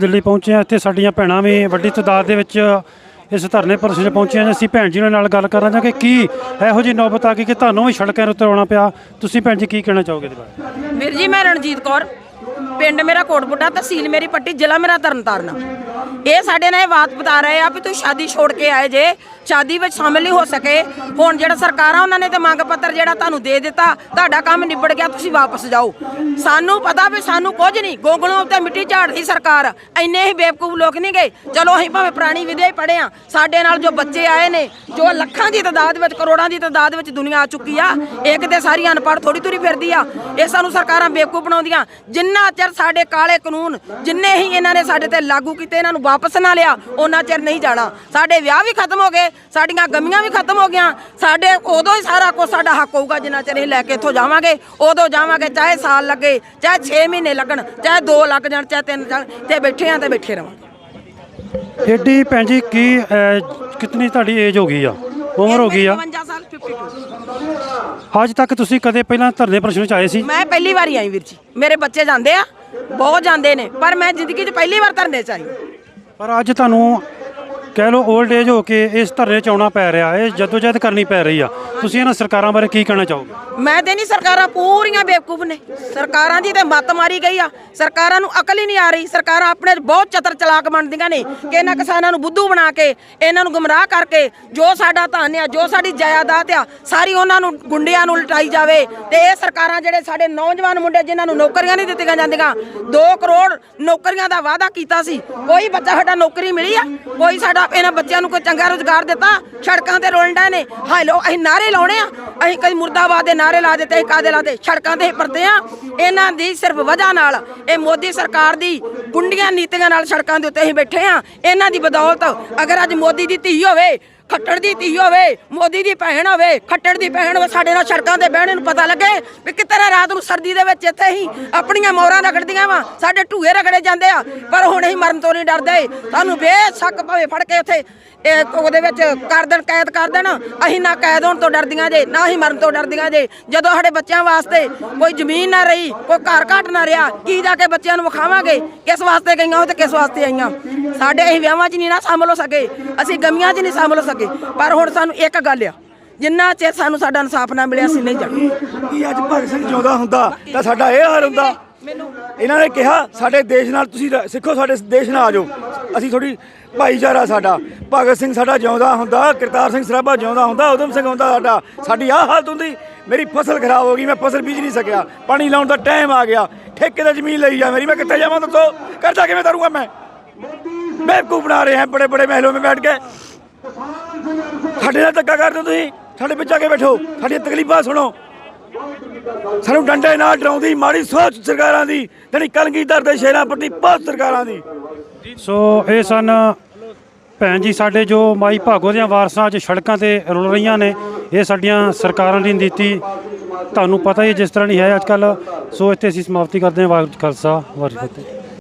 ਦਿੱਲੀ ਪਹੁੰਚੇ ਹਾਂ। ਇੱਥੇ ਸਾਡੀਆਂ ਭੈਣਾਂ ਵੀ ਵੱਡੀ ਤਾਦਾਦ ਦੇ ਵਿੱਚ ਇਸ ਧਰਨੇ ਪ੍ਰਦਰਸ਼ਨ 'ਚ ਪਹੁੰਚੀਆਂ ਨੇ। ਅਸੀਂ ਭੈਣ ਜੀ ਨਾਲ ਗੱਲ ਕਰਾਂਗੇ ਕਿ ਕੀ ਇਹੋ ਜਿਹੀ ਨੌਬਤ ਆ ਗਈ ਕਿ ਤੁਹਾਨੂੰ ਵੀ ਸੜਕਾਂ ਦੇ ਉੱਤੇ ਆਉਣਾ ਪਿਆ। ਤੁਸੀਂ ਭੈਣ ਜੀ ਕੀ ਕਹਿਣਾ ਚਾਹੋਗੇ ਇਹਦੇ ਬਾਰੇ? ਵੀਰ ਜੀ, ਮੈਂ ਰਣਜੀਤ ਕੌਰ। ਪਿੰਡ ਮੇਰਾ ਕੋਟਬੁੱਢਾ ਤਹਿਸੀਲ ਮੇਰੀ ਪੱਟੀ, ਜ਼ਿਲ੍ਹਾ ਮੇਰਾ ਤਰਨਤਾਰਨ। ਇਹ ਸਾਡੇ ਨਾਲ ਇਹ ਬਾਤ ਬਤਾ ਰਹੇ ਆ ਵੀ ਤੁਸੀਂ ਸ਼ਾਦੀ ਛੋੜ ਕੇ ਆਏ ਜੇ, ਸ਼ਾਦੀ ਵਿੱਚ ਸ਼ਾਮਿਲ ਨਹੀਂ ਹੋ ਸਕੇ। ਹੁਣ ਜਿਹੜਾ ਸਰਕਾਰਾਂ ਉਹਨਾਂ ਨੇ ਤੇ ਮੰਗ ਪੱਤਰ ਜਿਹੜਾ ਤੁਹਾਨੂੰ ਦੇ ਦਿੱਤਾ, ਤੁਹਾਡਾ ਕੰਮ ਨਿਬੜ ਗਿਆ, ਤੁਸੀਂ ਵਾਪਸ ਜਾਓ। ਸਾਨੂੰ ਪਤਾ ਵੀ ਸਾਨੂੰ ਕੁਝ ਨਹੀਂ, ਗੋਗਲੋਂ ਤੇ ਮਿੱਟੀ ਝਾੜਦੀ ਸਰਕਾਰ। ਇੰਨੇ ਹੀ ਬੇਵਕੂਫ ਲੋਕ ਨਹੀਂ ਗਏ। ਚਲੋ ਅਸੀਂ ਭਾਵੇਂ ਪੁਰਾਣੀ ਵਿਦਿਆ ਹੀ ਪੜ੍ਹੇ ਆ, ਸਾਡੇ ਨਾਲ ਜੋ ਬੱਚੇ ਆਏ ਨੇ, ਜੋ ਲੱਖਾਂ ਦੀ ਤਾਦਾਦ ਵਿੱਚ, ਕਰੋੜਾਂ ਦੀ ਤਾਦਾਦ ਵਿੱਚ ਦੁਨੀਆ ਆ ਚੁੱਕੀ ਆ, ਇੱਕ ਤੇ ਸਾਰੀ ਅਨਪੜ੍ਹ ਥੋੜੀ ਤੁਰੀ ਫਿਰਦੀ ਆ। ਇਹ ਸਾਨੂੰ ਸਰਕਾਰਾਂ ਬੇਵਕੂਫ ਬਣਾਉਂਦੀਆਂ। ਜਿੰਨਾ ਚਿਰ ਸਾਡੇ ਕਾਲੇ ਕਾਨੂੰਨ, ਜਿੰਨੇ ਹੀ ਇਹਨਾਂ ਨੇ ਸਾਡੇ ਤੇ ਲਾਗੂ ਕੀਤੇ ਨਾ ਇਹਨਾਂ ਨੂੰ ਵਾਪਸ ਨਾ ਲਿਆ ਉਹਨਾਂ ਚਿਰ ਨਹੀਂ ਜਾਣਾ। ਸਾਡੇ ਵਿਆਹ ਵੀ ਖਤਮ ਹੋ ਗਏ ਸਾਡੀਆਂ ਗਮੀਆਂ ਵੀ ਖਤਮ ਹੋ ਗਈਆਂ। ਸਾਡੇ ਉਦੋਂ ਹੀ ਸਾਰਾ ਕੁਝ ਸਾਡਾ ਹੱਕ ਹੋਊਗਾ ਜਿੰਨਾ ਚਿਰ ਇਹ ਲੈ ਕੇ ਇੱਥੋਂ ਜਾਵਾਂਗੇ ਉਦੋਂ ਜਾਵਾਂਗੇ ਚਾਹੇ ਸਾਲ ਲੱਗੇ ਚਾਹੇ 6 ਮਹੀਨੇ ਲੱਗਣ ਚਾਹੇ 2 ਲੱਗ ਜਾਣ ਚਾਹੇ 3 ਜਾਣ ਤੇ ਬੈਠੇ ਆ ਤੇ ਬੈਠੇ ਰਵਾਂਗੇ ਏਡੀ ਭੈਣ ਜੀ ਕੀ ਕਿਤਨੀ ਤੁਹਾਡੀ ਏਜ ਹੋ ਗਈ ਆ? ਉਮਰ ਹੋ ਗਈ ਆ? 52 ਸਾਲ 52 ਅੱਜ ਤੱਕ ਤੁਸੀਂ ਕਦੇ ਪਹਿਲਾਂ ਧਰਨੇ ਪ੍ਰਦਰਸ਼ਨ 'ਚ ਆਏ ਸੀ? ਮੈਂ ਪਹਿਲੀ ਵਾਰੀ ਆਈ ਵੀਰ ਜੀ। ਮੇਰੇ ਬੱਚੇ ਜਾਂਦੇ ਆ ਬਹੁਤ ਜਾਂਦੇ ਨੇ ਪਰ ਮੈਂ ਜ਼ਿੰਦਗੀ 'ਚ ਪਹਿਲੀ ਵਾਰ ਧਰਨੇ 'ਚ ਆਈ। ਪਰ ਅੱਜ ਤੁਹਾਨੂੰ ਕਹਿ ਲਓ 올ਡ ਏਜ ਹੋ ਕੇ ਇਸ ਧਰਨੇ 'ਚ ਆਉਣਾ ਪੈ ਰਿਹਾ, ਇਹ ਜਦੋਜਹਿਦ ਕਰਨੀ ਪੈ ਰਹੀ ਆ। ਤੁਸੀਂ ਇਹਨਾਂ ਸਰਕਾਰਾਂ ਬਾਰੇ ਕੀ ਕਹਿਣਾ ਚਾਹੋਗੇ? ਮੈਂ ਤੇ ਨਹੀਂ, ਸਰਕਾਰਾਂ ਪੂਰੀਆਂ ਬੇਵਕੂਫ ਨੇ। ਸਰਕਾਰਾਂ ਦੀ ਤੇ ਮੱਤ ਮਾਰੀ ਗਈ ਆ। ਸਰਕਾਰਾਂ ਨੂੰ ਅਕਲ ਹੀ ਨਹੀਂ ਆ ਰਹੀ। ਸਰਕਾਰਾਂ ਆਪਣੇ ਬਹੁਤ ਚਤਰ ਚਲਾਕ ਬਣਦੀਆਂ ਨੇ ਕਿ ਇਹਨਾਂ ਕਿਸਾਨਾਂ ਨੂੰ ਬੁੱਧੂ ਬਣਾ ਕੇ, ਇਹਨਾਂ ਨੂੰ ਗੁੰਮਰਾਹ ਕਰਕੇ ਜੋ ਸਾਡਾ ਧਨ ਆ, ਜੋ ਸਾਡੀ ਜਾਇਦਾਦ ਆ, ਸਾਰੀ ਉਹਨਾਂ ਨੂੰ, ਗੁੰਡਿਆਂ ਨੂੰ ਲਟਾਈ ਜਾਵੇ। ਤੇ ਇਹ ਸਰਕਾਰਾਂ ਜਿਹੜੇ ਸਾਡੇ ਨੌਜਵਾਨ ਮੁੰਡੇ ਜਿਨ੍ਹਾਂ ਨੂੰ ਨੌਕਰੀਆਂ ਨਹੀਂ ਦਿੱਤੀਆਂ ਜਾਂਦੀਆਂ 2 ਕਰੋੜ ਨੌਕਰੀਆਂ ਦਾ ਵਾਅਦਾ ਕੀਤਾ ਸੀ, ਕੋਈ ਬੱਚਾ ਸਾਡਾ ਨੌਕਰੀ ਮਿਲੀ ਆ? ਕੋਈ ਸਾਡਾ ਇਹਨਾਂ ਬੱਚਿਆਂ ਨੂੰ ਕੋਈ ਚੰਗਾ ਰੋਜ਼ਗਾਰ ਦਿੱਤਾ, ਸੜਕਾਂ ਤੇ ਰੋਲਣਾ ਨੇ। ਹਾਏ ਲੋ, ਅਸੀਂ ਨਾਰੇ ਲਾਉਣੇ ਆ। ਅਸੀਂ ਕਦੀ ਮੁਰਦਾਬਾਦ ਦੇ ਨਾਰੇ ਲਾ ਦਿੱਤੇ, ਅਸੀਂ ਕਾਦੇ ਲਾ ਸੜਕਾਂ ਤੇ ਪਰਦੇ ਆ। ਇਹਨਾਂ ਦੀ ਸਿਰਫ ਵਜ੍ਹਾ ਨਾਲ ਇਹ ਮੋਦੀ ਸਰਕਾਰ ਦੀ ਗੁੰਡੀਆਂ ਨੀਤੀਆਂ ਨਾਲ ਸੜਕਾਂ ਦੇ ਉੱਤੇ ਅਸੀਂ ਬੈਠੇ ਆ। ਇਹਨਾਂ ਦੀ ਬਦੌਲਤ ਅਗਰ ਅੱਜ ਮੋਦੀ ਦੀ ਧੀ ਹੋਵੇ ਖੱਟੜ ਦੀ ਧੀ ਹੋਵੇ, ਮੋਦੀ ਦੀ ਭੈਣ ਹੋਵੇ, ਖੱਟੜ ਦੀ ਭੈਣ ਹੋਵੇ, ਸਾਡੇ ਨਾਲ ਸੜਕਾਂ ਤੇ ਬਹਿਣੇ ਨੂੰ ਪਤਾ ਲੱਗੇ ਵੀ ਕਿਤਨਾ ਰਾਤ ਨੂੰ ਸਰਦੀ ਦੇ ਵਿੱਚ ਇੱਥੇ ਹੀ ਆਪਣੀਆਂ ਮੋਹਰਾਂ ਰਗੜਦੀਆਂ ਵਾ, ਸਾਡੇ ਢੂਏ ਰਗੜੇ ਜਾਂਦੇ ਆ, ਪਰ ਹੁਣ ਅਸੀਂ ਮਰਨ ਤੋਂ ਨਹੀਂ ਡਰਦੇ। ਸਾਨੂੰ ਬੇਸ਼ੱਕ ਭਾਵੇਂ ਫੜ ਕੇ ਉੱਥੇ, ਇਹ ਉਹਦੇ ਵਿੱਚ ਕਰ ਦੇਣ, ਕੈਦ ਕਰ ਦੇਣ, ਅਸੀਂ ਨਾ ਕੈਦ ਹੋਣ ਤੋਂ ਡਰਦੀਆਂ ਜੇ, ਨਾ ਹੀ ਮਰਨ ਤੋਂ ਡਰਦੀਆਂ ਜੇ। ਜਦੋਂ ਸਾਡੇ ਬੱਚਿਆਂ ਵਾਸਤੇ ਕੋਈ ਜ਼ਮੀਨ ਨਾ ਰਹੀ, ਕੋਈ ਘਰ ਘਾਟ ਨਾ ਰਿਹਾ, ਕੀ ਜਾ ਕੇ ਬੱਚਿਆਂ ਨੂੰ ਵਿਖਾਵਾਂਗੇ? ਕਿਸ ਵਾਸਤੇ ਗਈਆਂ ਉਹ ਤੇ ਕਿਸ ਵਾਸਤੇ ਆਈਆਂ? ਸਾਡੇ ਅਸੀਂ ਵਿਆਹਾਂ 'ਚ ਨਹੀਂ ਨਾ ਸ਼ਾਮਲ ਹੋ ਸਕੇ, ਅਸੀਂ ਗਮੀਆਂ 'ਚ ਨਹੀਂ ਸ਼ਾਮਲ ਹੋ ਸਕੇ, ਪਰ ਹੁਣ ਸਾਨੂੰ ਇੱਕ ਗੱਲ ਆ, ਜਿੰਨਾ ਚਿਰ ਸਾਨੂੰ ਸਾਡਾ ਇਨਸਾਫ ਨਾ ਮਿਲਿਆ, ਅਸੀਂ ਨਹੀਂ ਜਾਣਾ। ਕੀ ਅੱਜ ਭਗਤ ਸਿੰਘ ਜਿਉਂਦਾ ਹੁੰਦਾ, ਤਾਂ ਸਾਡਾ ਇਹ ਹਾਲ ਹੁੰਦਾ। ਮੈਨੂੰ ਇਹਨਾਂ ਨੇ ਕਿਹਾ, ਸਾਡੇ ਦੇਸ਼ ਨਾਲ ਤੁਸੀਂ ਰ- ਸਿੱਖੋ, ਸਾਡੇ ਦੇਸ਼ ਨਾਲ ਆ ਜਾਓ। ਅਸੀਂ ਥੋੜੀ ਭਾਈਚਾਰਾ ਸਾਡਾ। ਭਗਤ ਸਿੰਘ ਸਾਡਾ ਜਿਉਂਦਾ ਹੁੰਦਾ, ਕਰਤਾਰ ਸਿੰਘ ਸਰਾਭਾ ਜਿਉਂਦਾ ਹੁੰਦਾ ਉਦਮ ਸਿੰਘ ਹੁੰਦਾ ਸਾਡਾ। ਸਾਡੀ ਆਹ ਹਾਲਤ ਹੁੰਦੀ, ਮੇਰੀ ਫਸਲ ਖਰਾਬ ਹੋ ਗਈ, ਮੈਂ ਫਸਲ ਬੀਜ ਨਹੀਂ ਸਕਿਆ। ਪਾਣੀ ਲਾਉਣ ਦਾ ਟਾਈਮ ਆ ਗਿਆ। ਠੇਕੇ ਤੇ ਜ਼ਮੀਨ ਲਈ ਜਾ ਮੇਰੀ, ਮੈਂ ਕਿੱਥੇ ਜਾਵਾਂ ਦੱਸੋ? ਕਰਜ਼ਾ ਕਿਵੇਂ ਕਰੂੰਗਾ ਮੈਂ? ਬੇਵਕੂਫ ਬਣਾ ਰਹੇ ਹੈ, ਬੜੇ ਬੜੇ ਮਹਿਲੋਂ ਵਿੱਚ ਬੈਠ ਕੇ। ਸਾਡੇ ਨਾਲ ਧੱਕਾ ਕਰਦੇ ਤੁਸੀਂ, ਸਾਡੇ ਵਿੱਚ ਆ ਕੇ ਬੈਠੋ, ਸਾਡੀਆਂ ਤਕਲੀਫਾਂ ਸੁਣੋ। ਸਾਨੂੰ ਡੰਡੇ ਨਾਲ ਡਰਾਉਂਦੀ, ਮਾੜੀ ਸੋਚ ਸਰਕਾਰਾਂ ਦੀ ਜਿਹੜੀ ਕਲਗੀਧਰ ਦੇ ਸ਼ੇਰਾਂ ਪ੍ਰਤੀ ਬਹੁਤ ਸਰਕਾਰਾਂ ਦੀ। ਸੋ ਇਹ ਸਨ ਭੈਣ ਜੀ ਸਾਡੇ ਜੋ ਮਾਈ ਭਾਗੋ ਦੀਆਂ ਵਾਰਸਾਂ ਅੱਜ ਸੜਕਾਂ ਤੇ ਰੁਲ ਰਹੀਆਂ ਨੇ, ਇਹ ਸਾਡੀਆਂ ਸਰਕਾਰਾਂ ਦੀ ਨੀਤੀ। ਤੁਹਾਨੂੰ ਪਤਾ ਹੀ ਹੈ ਜਿਸ ਤਰ੍ਹਾਂ ਨਹੀਂ ਹੈ ਅੱਜ ਕੱਲ ਸੋ ਇੱਥੇ ਅਸੀਂ ਸਮਾਪਤੀ ਕਰਦੇ ਹਾਂ। ਵਾਹਿਗੁਰੂ ਖਾਲਸਾ, ਵਾਹਿਗੁਰੂ ਫਤਿਹ।